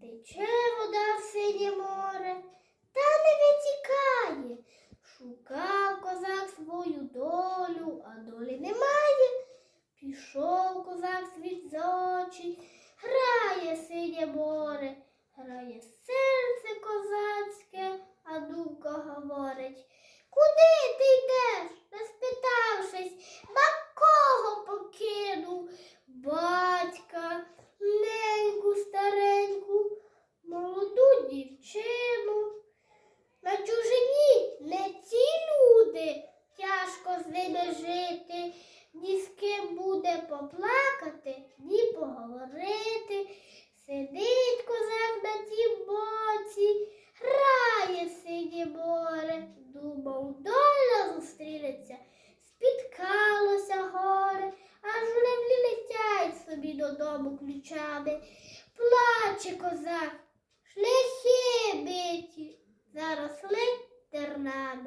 Тече вода в синє море, та не витікає. Шукав козак свою долю, а долі немає. Пішов козак світ з очі, грає синє море, грає серце козацьке, а думка говорить. Куди ти йдеш? Не спитавшись, на кого покинув? Жити, ні з ким буде поплакати, ні поговорити. Сидить козак на тім боці, грає синє море, думав, доля зустрінеться, спіткалося горе, аж журавлі летять собі додому ключами. Плаче козак, шляхи биті, заросли тернами.